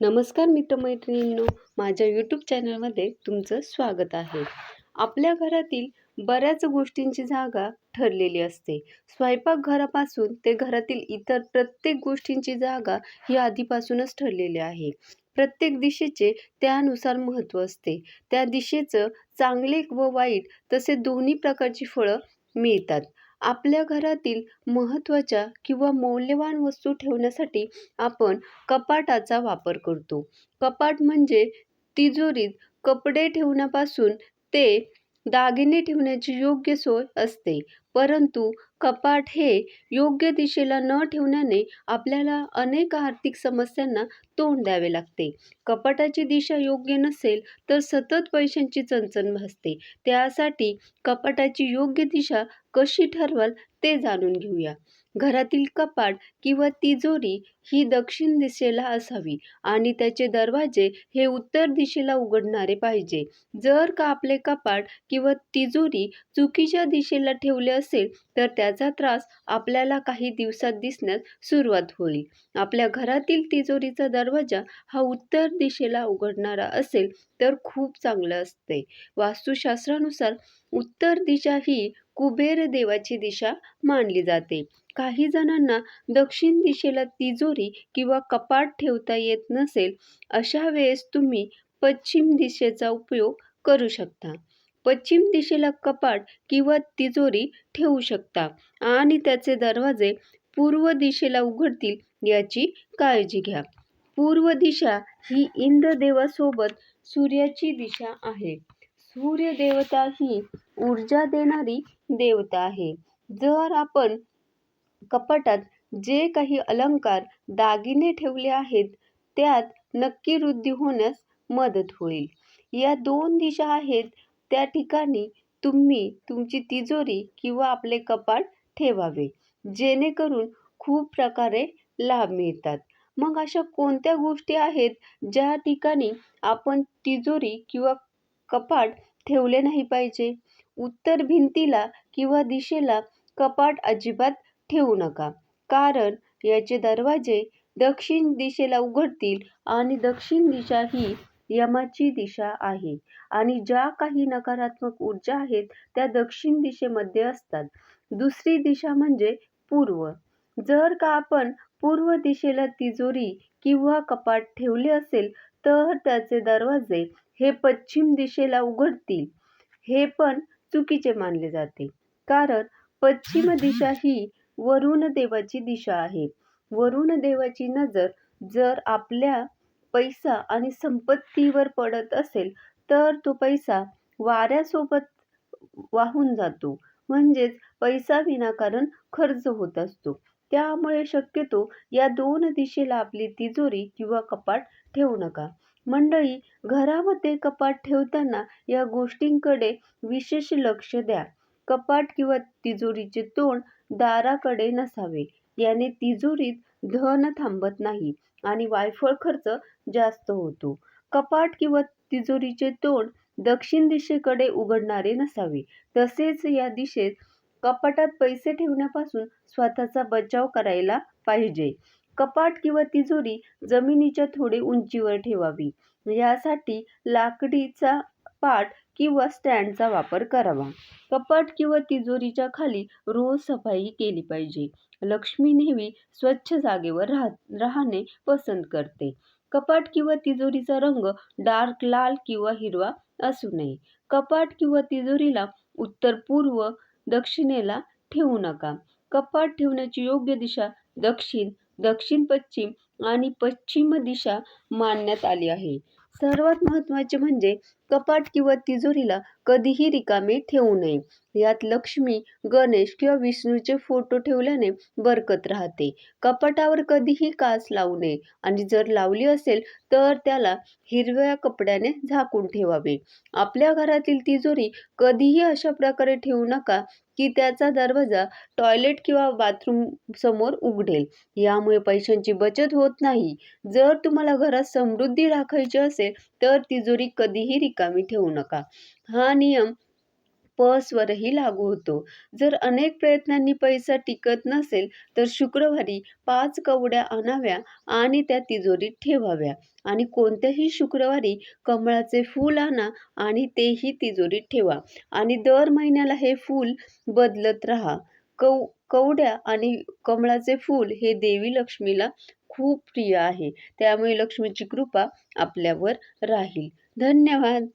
नमस्कार मित्रमैत्रिणींनो माझ्या यूट्यूब चॅनलमध्ये तुमचं स्वागत आहे. आपल्या घरातील बऱ्याच गोष्टींची जागा ठरलेली असते. स्वयंपाकघरापासून ते घरातील इतर प्रत्येक गोष्टींची जागा ही आधीपासूनच ठरलेली आहे. प्रत्येक दिशेचे त्यानुसार महत्त्व असते. त्या दिशेचं चांगले व वाईट तसे दोन्ही प्रकारची फळं मिळतात. आपल्या घरातील महत्त्वाच्या किंवा मौल्यवान वस्तू ठेवण्यासाठी आपण कपाटाचा वापर करतो. कपाट म्हणजे तिजोरीत कपडे ठेवण्यापासून ते दागिने ठेवण्याची योग्य सोय असते. परंतु कपाट हे योग्य दिशेला न ठेवण्याने आपल्याला अनेक आर्थिक समस्यांना तोंड द्यावे लागते. कपाटाची दिशा योग्य नसेल तर सतत पैशांची चणचण भासते. त्यासाठी कपाटाची योग्य दिशा कशी ठरवाल ते जाणून घेऊया. घरातील कपाट किंवा तिजोरी ही दक्षिण दिशेला असावी आणि त्याचे दरवाजे हे उत्तर दिशेला उघडणारे पाहिजे. जर का आपले कपाट किंवा तिजोरी चुकीच्या दिशेला ठेवले असेल तर त्याचा त्रास आपल्याला काही दिवसात दिसण्यास सुरुवात होईल. आपल्या घरातील तिजोरीचा दरवाजा हा उत्तर दिशेला उघडणारा असेल तर खूप चांगलं असते. वास्तुशास्त्रानुसार उत्तर दिशा ही कुबेर देवाची दिशा मानली जाते. काही जणांना दक्षिण दिशेला तिजोरी किंवा कपाट ठेवता येत नसेल अशा वेळेस तुम्ही पश्चिम दिशेचा उपयोग करू शकता. पश्चिम दिशेला कपाट किंवा तिजोरी ठेवू शकता आणि त्याचे दरवाजे पूर्व दिशेला उघडतील याची काळजी घ्या. पूर्व दिशा ही इंद्रदेवासोबत सूर्याची दिशा आहे. सूर्य देवता ही ऊर्जा देणारी देवता आहे. जर आपण कपाटात जे काही अलंकार दागिने ठेवले आहेत त्यात नक्की वृद्धी होण्यास मदत होईल. या दोन दिशा आहेत. त्या ठिकाणी तुम्ही तुमची तिजोरी किंवा आपले कपाट ठेवावे जेणेकरून खूप प्रकारे लाभ मिळतात. मग अशा कोणत्या गोष्टी आहेत ज्या ठिकाणी आपण तिजोरी किंवा कपाट ठेवले नाही पाहिजे? उत्तर भिंतीला किंवा दिशेला कपाट अजिबात ठेवू नका. कारण याचे दरवाजे दक्षिण दिशेला उघडतील आणि दक्षिण दिशा ही यमाची दिशा आहे. आणि ज्या काही नकारात्मक ऊर्जा आहेत त्या दक्षिण दिशेमध्ये असतात. दुसरी दिशा म्हणजे पूर्व. जर का आपण पूर्व दिशेला तिजोरी किंवा कपाट ठेवले असेल तर त्याचे दरवाजे हे पश्चिम दिशेला उघडतील. हे पण चुकीचे मानले जाते. कारण पश्चिम दिशा ही वरुण देवाची दिशा आहे. वरुण देवाची नजर जर आपल्या पैसा आणि संपत्तीवर पडत असेल तर तो पैसा वाऱ्यासोबत वाहून जातो. म्हणजेच पैसा विनाकारण खर्च होत असतो. त्यामुळे शक्यतो या दोन दिशेला आपली तिजोरी किंवा कपाट ठेवू नका. मंडळी घरामध्ये कपाट ठेवताना या गोष्टींकडे विशेष लक्ष द्या. कपाट किंवा तिजोरीचे तोंड दाराकडे नसावे. याने तिजोरीत धन थांबत नाही आणि वायफळ खर्च जास्त होतो. कपाट किंवा तिजोरीचे तोंड दक्षिण दिशेकडे उघडणारे नसावे. तसेच या दिशेत कपाटात पैसे ठेवण्यापासून स्वतःचा बचाव करायला पाहिजे. कपाट किंवा तिजोरी जमिनीच्या थोडे उंचीवर ठेवावी. यासाठी लाकडीचा पाट किंवा स्टँडचा वापर करावा. कपाट किंवा तिजोरीच्या खाली रोज सफाई केली पाहिजे. लक्ष्मी नेहमी स्वच्छ जागेवर राह राहणे पसंत करते. कपाट किंवा तिजोरीचा रंग डार्क लाल किंवा हिरवा असू नये. कपाट किंवा तिजोरीला उत्तर पूर्व दक्षिणेला ठेवू नका. कपाट ठेवण्याची योग्य दिशा दक्षिण दक्षिण पश्चिम आणि पश्चिम दिशा मानण्यात आली आहे. सर्वात महत्त्वाचे म्हणजे कपाट किंवा तिजोरीला कधीही रिकामे ठेवू नये. यात लक्ष्मी गणेश किंवा विष्णूचे फोटो ठेवल्याने बरकत राहते. कपाटावर कधीही काच लावू नये आणि जर लावली असेल तर त्याला हिरव्या कपड्याने झाकून ठेवावे. आपल्या घरातील तिजोरी कधीही अशा प्रकारे ठेवू नका की त्याचा दरवाजा टॉयलेट किंवा बाथरूम समोर उघडेल. यामुळे पैशांची बचत होत नाही. जर तुम्हाला घरात समृद्धी राखायची असेल तर तिजोरी कधीही रिकामी ठेवू नका. हा नियम पसवरही लागू होतो. जर अनेक प्रयत्नांनी पैसा टिकत नसेल तर शुक्रवारी पाच कवड्या आणाव्या आणि त्या तिजोरीत ठेवाव्या. आणि कोणत्याही शुक्रवारी कमळाचे फूल आणा आणि तेही तिजोरीत ठेवा. आणि दर महिन्याला हे फूल बदलत राहा. कव कवड्या आणि कमळाचे फूल हे देवी लक्ष्मीला खूप प्रिय आहे. त्यामुळे लक्ष्मीची कृपा आपल्यावर राहील. धन्यवाद.